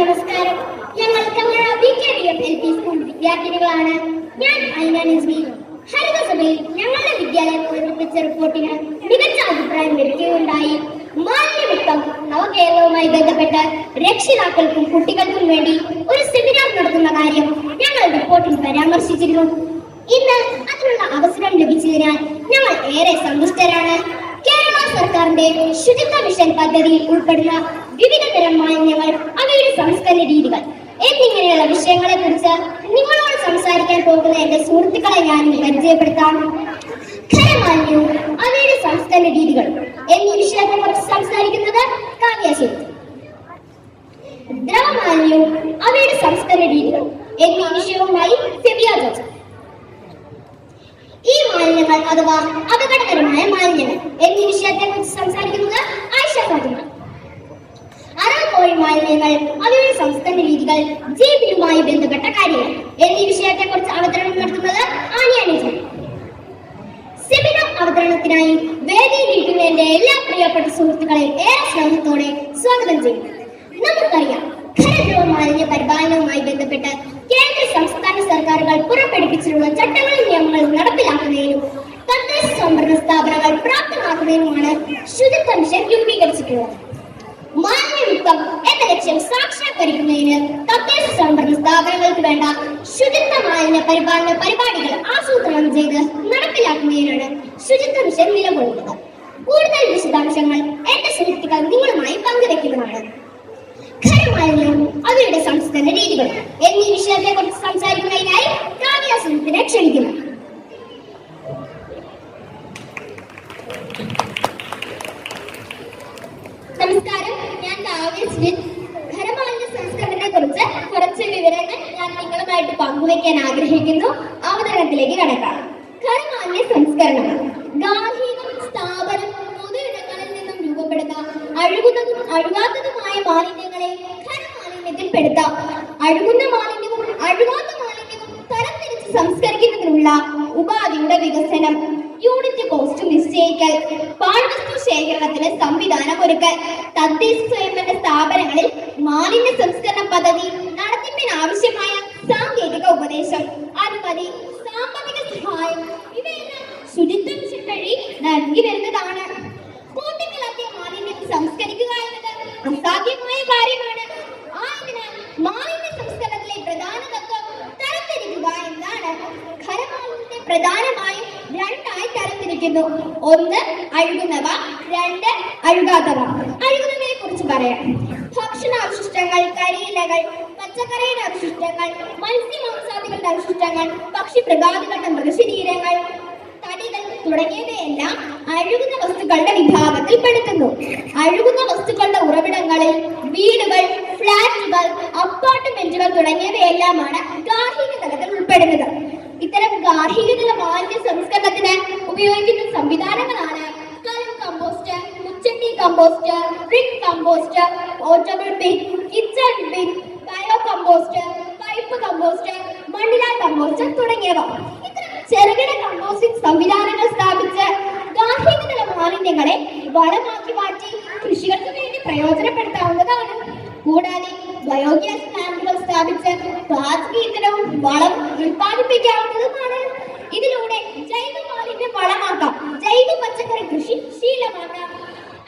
നമസ്കാരം. ഞങ്ങൾ Kangazha B K B M L P school വിദ്യാർത്ഥിനികളാണ്. ഞാൻ ഐന നസ്മി ഹരിതസഭയിൽ ഞങ്ങളുടെ വിദ്യാലയം അവതരിപ്പിച്ച റിപ്പോർട്ടിന് മികച്ച അഭിപ്രായം ലഭിക്കുകയുണ്ടായി. മാലിന്യമുക്തം നവകേരളവുമായി ബന്ധപ്പെട്ട് രക്ഷിതാക്കൾക്കും കുട്ടികൾക്കും വേണ്ടി ഒരു സെമിനാർ നടത്തുന്ന കാര്യം ഞങ്ങൾ റിപ്പോർട്ടിൽ പരാമർശിച്ചിരുന്നു. ഇന്ന് അതിനുള്ള അവസരം ലഭിച്ചതിനാൽ ഞങ്ങൾ ഏറെ സന്തുഷ്ടരാണ്. സർക്കാരിന്റെ ശുചിത്വ മിഷൻ പദ്ധതിയിൽ ഉൾപ്പെടുന്ന വിവിധ തരം മാലിന്യങ്ങൾ അവയുടെ സംസ്കരണ രീതികൾ എന്നിങ്ങനെയുള്ള വിഷയങ്ങളെ കുറിച്ച് നിങ്ങളോട് സംസാരിക്കാൻ പോകുന്ന എന്റെ സുഹൃത്തുക്കളെ ഞാൻ പരിചയപ്പെടുത്താം. ഖരമാലിന്യവും അവയുടെ സംസ്കരണ രീതികളും എന്നീ വിഷയത്തെ കുറിച്ച് സംസാരിക്കുന്നത് കാവ്യാശേരി ദ്രവമാലിന്യവും അവയുടെ സംസ്കരണ രീതികളും എന്നീ വിഷയവുമായി ഫെബിയ ജോസഫ്. ഈ മാലിന്യങ്ങൾ അഥവാ അപകടകരമായ മാലിന്യങ്ങൾ എന്നീ വിഷയത്തെ കുറിച്ച് സംസാരിക്കുന്നത് ആയിഷ ഫാത്തിമ. അറക്കോഴി മാലിന്യങ്ങൾ? അവയുടെ സംസ്കരണ രീതികൾ ജീവിതവുമായി ബന്ധപ്പെട്ട കാര്യങ്ങൾ എന്നീ വിഷയത്തെ കുറിച്ച് അവതരണം നടത്തുന്നത് ആനിയ നിജം സെമിനാർ അവതരണത്തിനായി വേദിയിലിരിക്കുന്ന എന്റെ എല്ലാ പ്രിയപ്പെട്ട സുഹൃത്തുക്കളെ ഏറെ സ്നേഹത്തോടെ സ്വാഗതം ചെയ്യുന്നു. നമുക്കറിയാം ഖരദ്രവ മാലിന്യ പരിപാലനവുമായി ബന്ധപ്പെട്ട് കേന്ദ്ര സംസ്ഥാന സർക്കാരുകൾ പുറപ്പെടുവിച്ചിട്ടുള്ള ചട്ടങ്ങളും നിയമങ്ങളും നടപ്പിലാക്കുന്നതിനും തദ്ദേശ സ്വയംഭരണ സ്ഥാപനങ്ങൾ പ്രാപ്തമാക്കുന്നതിനുമാണ് ശുചിത്വ മിഷൻ രൂപീകരിച്ചിട്ടുള്ളത്. മാലിന്യമുക്തം എന്ന ലക്ഷ്യം സാക്ഷാത്കരിക്കുന്നതിന് തദ്ദേശ സ്വയംഭരണ സ്ഥാപനങ്ങൾക്ക് വേണ്ട ശുചിത്വ മാലിന്യ പരിപാലന പരിപാടികൾ ആസൂത്രണം ചെയ്ത് നടപ്പിലാക്കുന്നതിനാണ് ശുചിത്വ മിഷൻ നിലകൊള്ളുന്നത്. കൂടുതൽ വിശദാംശങ്ങൾ എന്റെ സുഹൃത്തുക്കൾ നിങ്ങളുമായി പങ്കുവെക്കുന്നതാണ് അവയുടെ രീതികൾ. എന്നീ വിഷയത്തെ കുറിച്ച് സംസാരിക്കുന്നതിനായി കാവ്യാസനത്തിനെ ക്ഷണിക്കുന്നു. നമസ്കാരം. ഞാൻ ഖരമാലിന്യ സംസ്കരണത്തെ കുറിച്ച് കുറച്ച് വിവരങ്ങൾ ഞാൻ നിങ്ങളുമായിട്ട് പങ്കുവയ്ക്കാൻ ആഗ്രഹിക്കുന്നു. അവതരണത്തിലേക്ക് കടക്കാം. ഖരമാലിന്യ സംസ്കരണം. ഗാർഹികം സ്ഥാപനം പൊതുയിടങ്ങളിൽ നിന്നും രൂപപ്പെടുന്ന അഴുകുന്നതും അഴുകാത്തതുമായ മാലിന്യങ്ങളെ ഖരമാലിന്യത്തിൽ പെടുത്താം. അഴുകുന്ന മാലിന്യവും അഴുകാത്ത മാലിന്യവും തരംതിരിച്ച് സംസ്കരിക്കുന്നതിനുള്ള ഉപാധിയുടെ വികസനം. യൂണിറ്റ് കോസ്റ്റ് നിശ്ചയിക്കൽ പാഴ്വസ്തു ശേഖരണത്തിന് സംവിധാനം ഒരുക്കൽ തദ്ദേശ സ്വയംഭരണ സ്ഥാപനങ്ങളിൽ മാലിന്യ സംസ്കരണ പദ്ധതി നടത്തിപ്പിന് ആവശ്യമായ സാങ്കേതിക ഉപദേശം അനുമതി സാമ്പത്തിക സഹായം ഇവയെല്ലാം ശുചിത്വം വഴി നൽകി വരുന്നതാണ്. കൂട്ടിക്കലർത്തിയ മാലിന്യം സംസ്കരിക്കുക എന്നത് അസാധ്യമായ കാര്യമാണ്. ആയതിനാൽ മാലിന്യ സംസ്കരണത്തിലെ പ്രധാന തത്വം തരംതിരിക്കുക എന്നാണ്. ഖരമാലിന്യത്തെ പ്രധാനമായും രണ്ടായി തരംതിരിക്കുന്നു ഒന്ന് അഴുകുന്നവ രണ്ട് അഴുകാത്തവ. അഴുകുന്നവയെ കുറിച്ച് പറയാം. ഭക്ഷണാവശിഷ്ടങ്ങൾ കരിയിലകൾ പച്ചക്കറിയുടെ അവശിഷ്ടങ്ങൾ മത്സ്യമാംസാദികളുടെ അവശിഷ്ടങ്ങൾ പക്ഷി മൃഗാദികളുടെ മൃഗശരീരങ്ങൾ തടികൾ തുടങ്ങിയവയെല്ലാം അഴുകുന്ന വസ്തുക്കളുടെ വിഭാഗത്തിൽ പെടുത്തുന്നു. അഴുകുന്ന വസ്തുക്കളുടെ ഉറവിടങ്ങളിൽ വീടുകൾ ഫ്ലാറ്റുകൾ അപ്പാർട്ട്മെന്റുകൾ തുടങ്ങിയവയെല്ലാമാണ് ഗാർഹിക തലത്തിൽ ഉൾപ്പെടുന്നത്. ഇത്തരം ഗാർഹിക മാലിന്യ സംസ്കരണത്തിന് ഉപയോഗിക്കുന്ന സംവിധാനങ്ങളാണ് കലം compost മുച്ചട്ടി compost brick compost portable bin kitchen bin bio compost pipe compost മണ്ണിര കമ്പോസ്റ്റ് തുടങ്ങിയവ. ഇത്തരം ചെറുകിട കമ്പോസ്റ്റിംഗ് സംവിധാനങ്ങൾ സ്ഥാപിച്ച് ഗാർഹിക മാലിന്യങ്ങളെ വളമാക്കി മാറ്റി കൃഷികൾക്ക് വേണ്ടി പ്രയോജനപ്പെടുത്താവുന്നതാണ്. കൂടാതെ ബയോഗ്യാസ് പ്ലാന്റുകൾ സ്ഥാപിച്ച് പ്ലാസ്റ്റിക് ഇന്ധനവും വളം ഉൽപ്പാദിപ്പിക്കാവുന്നതുമാണ്. ഇതിലൂടെ ജൈവ മാലിന്യം വളമാക്കാം. ജൈവ പച്ചക്കറി കൃഷി ശീലമാക്കാം.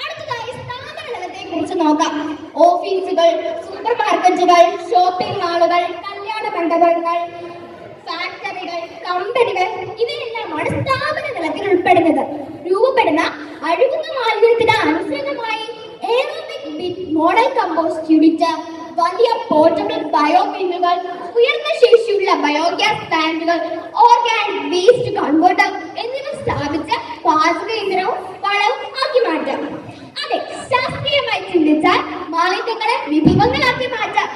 അടുത്തതായി സ്ഥാപനത്തെ കുറിച്ച് നോക്കാം. ഓഫീസുകൾ സൂപ്പർ മാർക്കറ്റുകൾ ഷോപ്പിംഗ് മാളുകൾ കല്യാണ മണ്ഡപങ്ങൾ ഫാക്ടറികൾ കമ്പനികൾ ഇവയെല്ലാമാണ് സ്ഥാപന തലത്തിൽ ഉൾപ്പെടുന്നത്. രൂപപ്പെടുന്ന അഴുകുന്ന മാലിന്യത്തിന് അനുസൃതമായി ബിറ്റ് മോഡൽ കമ്പോസ്റ്റ് യൂണിറ്റ് വലിയ പോർട്ടബിൾ ബയോ ബിന്നുകൾ ഉയർന്ന ശേഷിയുള്ള ബയോഗ്യാസ് പ്ലാന്റുകൾ ഓർഗാനിക് വേസ്റ്റ് കൺവേർട്ടർ എന്നിവ സ്ഥാപിച്ച് പാചക ഇന്ധനവും വളവും ആക്കി മാറ്റാം. അതെ ശാസ്ത്രീയമായി ചിന്തിച്ചാൽ മാലിന്യങ്ങളെ വിഭവങ്ങളാക്കി മാറ്റാം.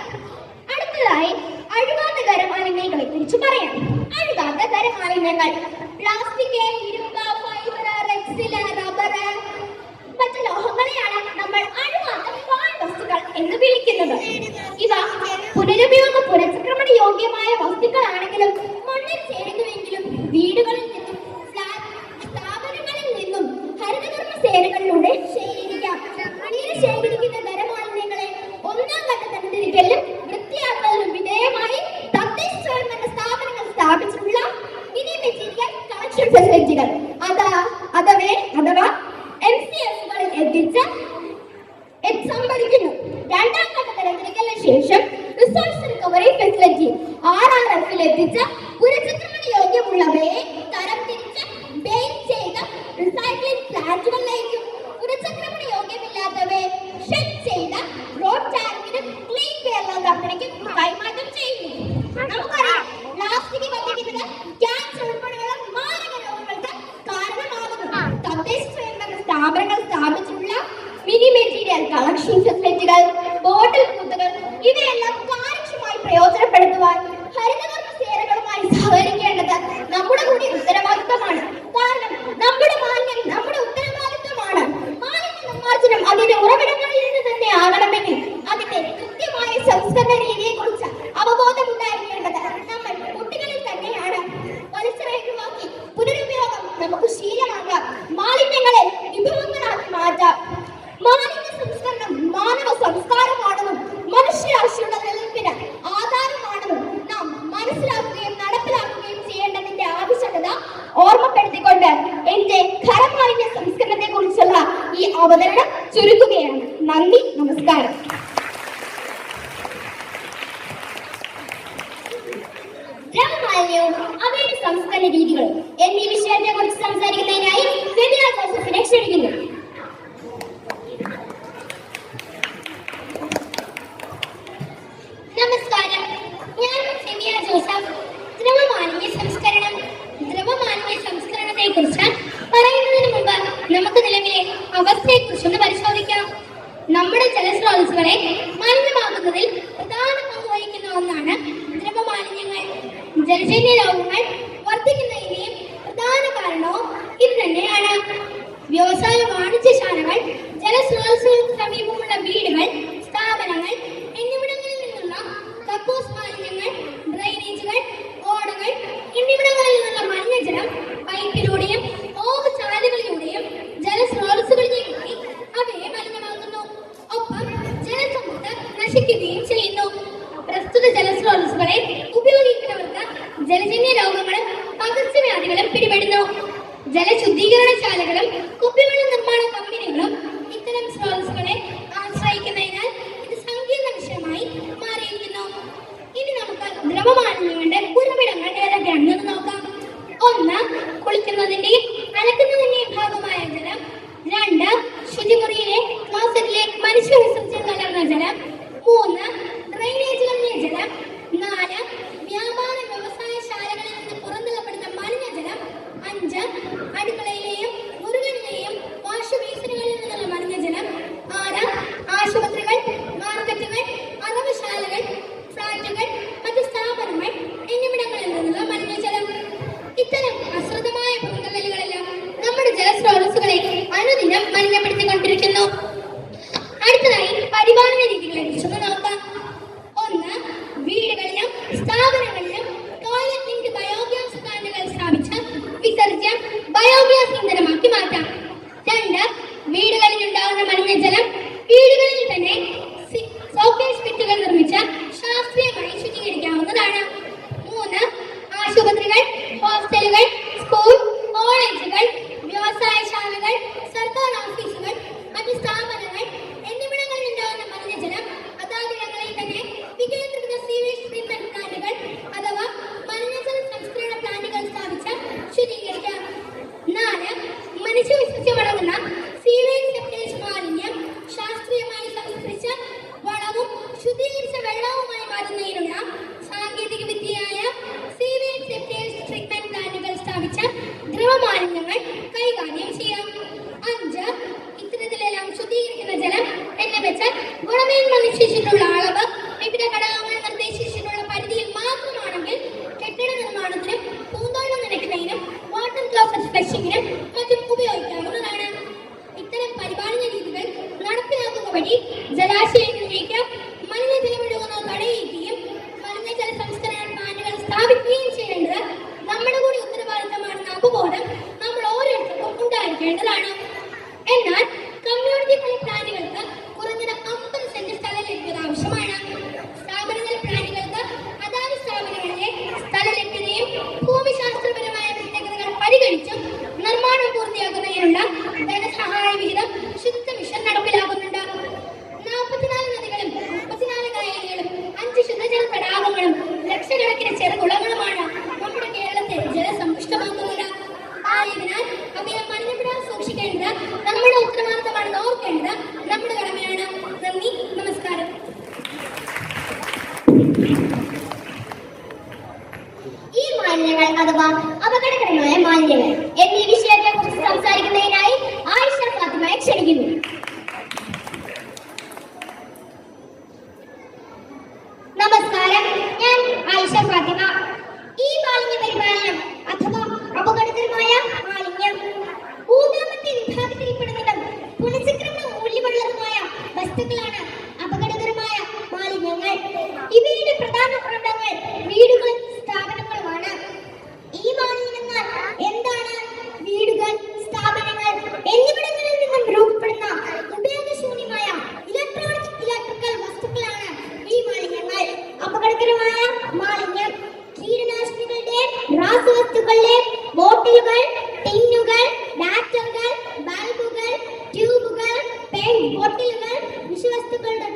സ്ഥാപനങ്ങൾ സ്ഥാപിച്ചിട്ടുള്ള മിനി മെറ്റീരിയൽ കളക്ഷൻ ഫെസിലിറ്റികൾ ബോട്ടിൽ കുത്തുകൾ ഇവയെല്ലാം കാര്യക്ഷമായി പ്രയോജനപ്പെടുത്തുവാൻ ഹരിതകർമ്മ സേനകളുമായി സഹകരിക്കേണ്ടത് നമ്മുടെ കൂടി ഉത്തരവാദിത്തമാണ്. കാരണം നമ്മുടെ ശേഷം ദ്രവമാലിന്യ സംസ്കരണം. ദ്രവമാലിന്യ സംസ്കരണത്തെക്കുറിച്ച് പറയുന്നതിന് മുമ്പ് നമുക്ക് നിലവിലെ അവസ്ഥയെക്കുറിച്ചൊന്ന് പരിശോധിക്കാം. നമ്മുടെ ജലസ്രോതസ്സുകളെ മലിനമാക്കുന്നതിൽ പ്രധാന പങ്ക് വഹിക്കുന്ന ഒന്നാണ് ദ്രവമാലിന്യങ്ങൾ. ജലജന്യ രോഗങ്ങൾ എനിക്ക് കോമറ്റ് ഫ്ലഷിങ്ങിന് മറ്റും ഉപയോഗിക്കാവുന്നതാണ് ഇത്തരം പരിപാലന രീതികൾ നടപ്പിലാക്കുക വഴി ജലാശയങ്ങളിലേക്ക് നമസ്കാരം ഞാൻ ആയിഷ ഫാത്തിമ ഈ മാലിന്യ പരിപാലനം അഥവാ അപകടകരമായ മാലിന്യം വിഭാഗത്തിൽ വിഭാഗത്തിൽപ്പെടുന്നതും പുനഃചക്രമ മൂല്യമുള്ളതുമായ വസ്തുക്കളാണ് രാസവസ്തുക്കളിലെ ബോട്ടിലുകൾ ടിന്നുകൾ ബാറ്ററുകൾ ബൾബുകൾ ട്യൂബുകൾ പെയിന്റ് ബോട്ടിലുകൾ വിഷവസ്തുക്കളുടെ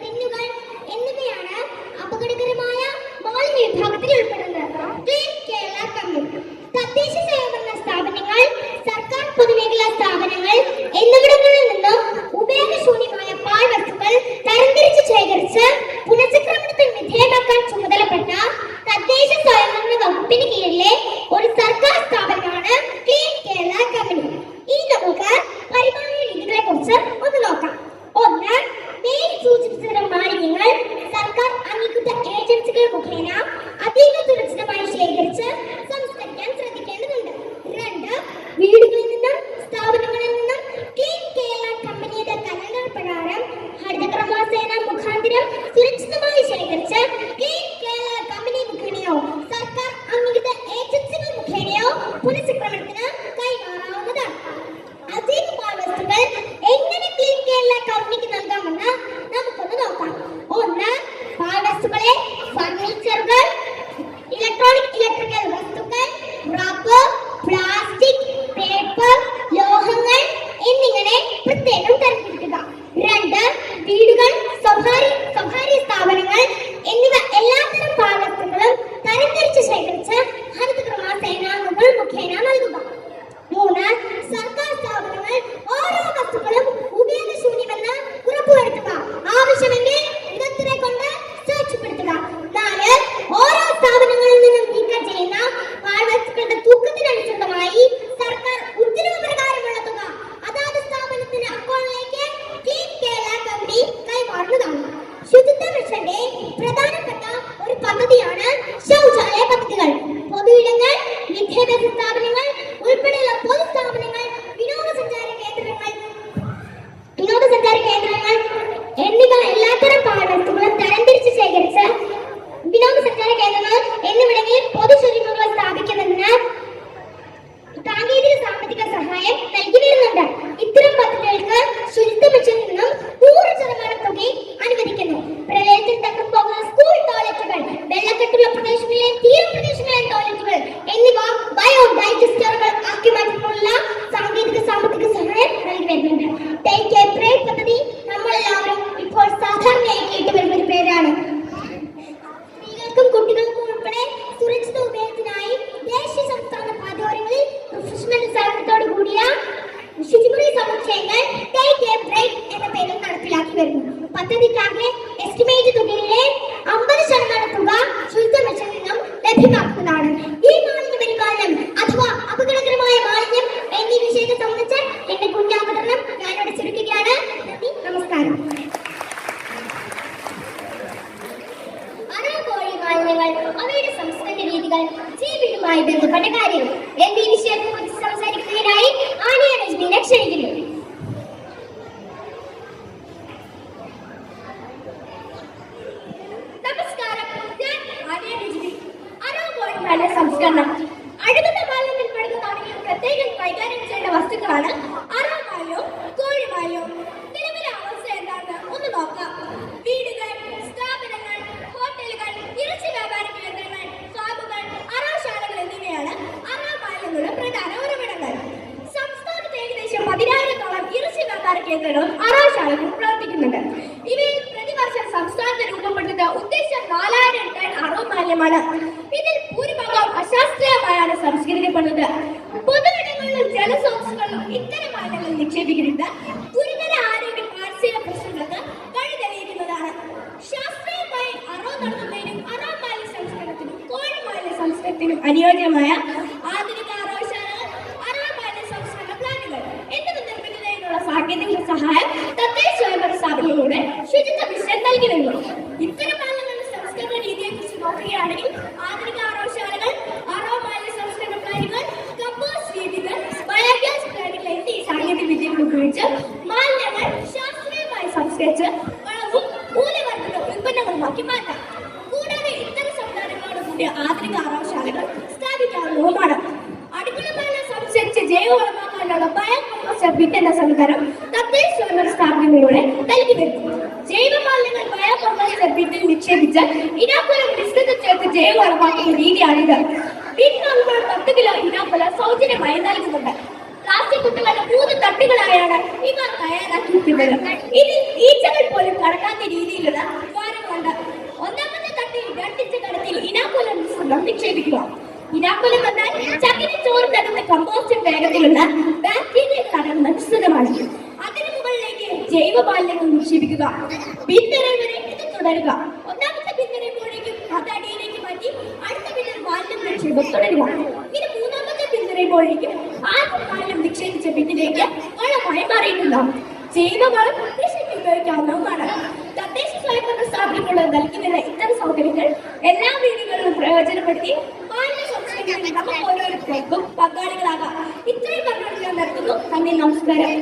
अत्यधिक लागले കല സംസ്കരണം. അടുത്ത മാലിന്യം പെടുന്നതാണെങ്കിൽ പ്രത്യേകം കൈകാര്യം ചെയ്യേണ്ട വസ്തുക്കളാണ്. അറവായോ കോഴിവായോ നിലവിലെ അവസ്ഥ എന്താണ് ഒന്ന് നോക്കാം. വീടുകൾ സ്ഥാപനങ്ങൾ ഹോട്ടലുകൾ ഇറച്ചി വ്യാപാര കേന്ദ്രങ്ങൾ ഫാമുകൾ അറവശാലകൾ എന്നിവയാണ് അറ മാലിന്യങ്ങളുടെ പ്രധാന ഉറവിടങ്ങൾ. സംസ്ഥാനത്ത് ഏകദേശം പതിനായിരത്തോളം ഇറച്ചി വ്യാപാര കേന്ദ്രങ്ങളും അറവശാലകളും പ്രവർത്തിക്കുന്നുണ്ട്. ഇവയിൽ പ്രതിവർഷം സംസ്ഥാനത്ത് രൂപപ്പെടുന്നത് ഉദ്ദേശം നാലായിരം ടൺ അറവ് മാലിന്യമാണ് ಸಂಸ್ಕೃತಿಗೆ ಬಂದಿದೆ. ಬದಲಾವಣೆಗಳು ಜಲ ಸಂಸ್ಥೆಗಳು ಇತರ ಮಾದರಿಗಳ പ്ലാനുകൾ കമ്പോസ്റ്റ് രീതികൾ ബയോഗ്യാസ് പ്ലാന്റുകൾ എന്നീ സാങ്കേതിക വിദ്യകൾ ഉപയോഗിച്ച് മാലിന്യങ്ങൾ ശാസ്ത്രീയമായി സംസ്കരിച്ച് വളവും മൂല്യവർദ്ധിത ഉൽപ്പന്നങ്ങളുമാക്കി മാറ്റാം. കൂടാതെ ഇത്തരം സംവിധാനങ്ങളോട് കൂടിയ ആധുനിക ആറാവശാലകൾ സ്ഥാപിക്കാവുന്നതുമാണ് അടുക്കളമാലിന്യം സംസ്കരിച്ച് ജൈവവളമാക്കാനുള്ള ബയോ കമ്പോസ്റ്റർ ബിറ്റ് എന്ന സംവിധാനം തദ്ദേശ സ്വയംഭരണ സ്ഥാപനങ്ങളിലൂടെ നൽകി വരുന്നു. ജൈവ മാലിന്യങ്ങൾ ബയോ കമ്പോസ്റ്റർ ബിറ്റിൽ നിക്ഷേപിച്ച് ഇനാപുരം മിശ്രിതം ചേർത്ത് ജൈവവളമാക്കുന്ന രീതിയാണിത്. വാങ്ങുമ്പോൾ പത്ത് കിലോ ഇനാക്കുല സൗജന്യമായി നൽകുന്നുണ്ട്. പ്ലാസ്റ്റിക് കുട്ടികളുടെ മൂന്ന് തട്ടുകളായാണ് ഇവ തയ്യാറാക്കിയിട്ടുള്ളത്. ഇതിൽ ഈച്ചകൾ പോലും കടക്കാത്ത രീതിയിലുള്ള ദ്വാരങ്ങളുണ്ട് ഒന്നാമത്തെ തട്ടിൽ രണ്ടിച്ച കടത്തിൽ ഇനാക്കുലം നിക്ഷേപിക്കുക. ഇനാക്കുലം എന്നാൽ ചകിരി ചോറ് തരുന്ന കമ്പോസ്റ്റ് വേഗത്തിലുള്ള ബാക്ടീരിയ കടന്ന മിശ്രിതമാണ് അതിനു മുകളിലേക്ക് ജൈവ മാലിന്യങ്ങൾ നിക്ഷേപിക്കുക. പിന്തരം വരെ ഇത് തുടരുക ഒന്നാമത്തെ പിന്തരയുമ്പോഴേക്കും അത് അടിയിലേക്ക് മാറ്റി അടുത്ത പിന്നർ മാലിന്യം നിക്ഷേപം തുടരുക മൂന്നാമത്തെ പിന്തുണയുമ്പോഴേക്കും മാലിന്യം നിക്ഷേപിച്ച പിന്നിലേക്ക് വളമായി മാറിയിട്ടുണ്ടാവും ജൈവവളം കൃഷിക്ക് ഉപയോഗിക്കാവുന്നതുമാണ് തദ്ദേശ സ്വയംഭരണ സ്ഥാപനങ്ങൾ നൽകുന്ന ഇത്തരം സൗകര്യങ്ങൾ എല്ലാ വീടുകളിലും പ്രയോജനപ്പെടുത്തി മാലിന്യ സംസ്കരണത്തിൽ നമ്മൾ ഓരോരുത്തർക്കും പങ്കാളികളാകാം ഇത്രയും പറഞ്ഞുകൊണ്ട് നമസ്കാരം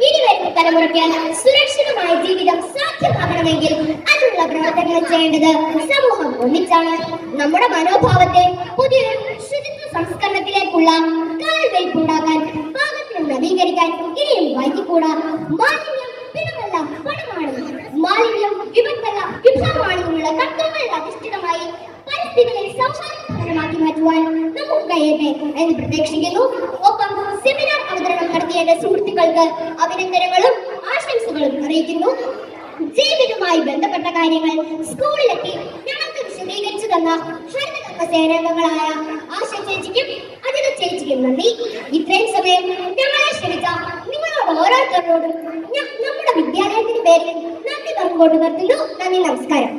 ഇനി വരുന്ന സുരക്ഷിതമായ ജീവിതം സാധ്യമാകണമെങ്കിൽ അതിനുള്ള പ്രവർത്തനങ്ങൾ ചെയ്യേണ്ടത് സമൂഹം ഒന്നിച്ചാണ്. നമ്മുടെ മനോഭാവത്തെ പുതിയൊരു ശുചിത്വ സംസ്കരണത്തിലേക്കുള്ള കാൽവയ്പുണ്ടാക്കാൻ പാകത്തിന് നവീകരിക്കാൻ ഇനിയും വൈകിക്കൂടാ. മാലിന്യം പിഴമല്ല പണമാണ്. മാലിന്യം വിപത്തല്ല വിഭവമാണെന്നുള്ള തത്വങ്ങളിൽ അധിഷ്ഠിതമായി പരിസ്ഥിതിയെ സൗഹാർദ്ദപരമാക്കി മാറ്റുവാൻ നമുക്ക് കഴിയട്ടെ എന്ന് പ്രതീക്ഷിക്കുന്നു. ഒപ്പം സെമിനാർ അവതരണം നടത്തിയ സുഹൃത്തുക്കൾക്ക് അഭിനന്ദനങ്ങളും ആശംസകളും അറിയിക്കുന്നു. ജീവിതവുമായി ബന്ധപ്പെട്ട കാര്യങ്ങൾ സ്കൂളിലെത്തി ഞങ്ങൾക്ക് വിശദീകരിച്ചു തന്ന ഹരിതകർമ്മ സേനാംഗങ്ങളായ ആശ ചേച്ചിക്കും അജിത ചേച്ചിക്കും നന്ദി. ഇത്രയും സമയം ഞങ്ങളെ ക്ഷണിച്ച നിങ്ങളോട് ഓരോരുത്തരോടും നമ്മുടെ വിദ്യാലയത്തിന്റെ പേരിൽ നന്ദി പറഞ്ഞുകൊണ്ട് നിർത്തുന്നു. നന്ദി നമസ്കാരം.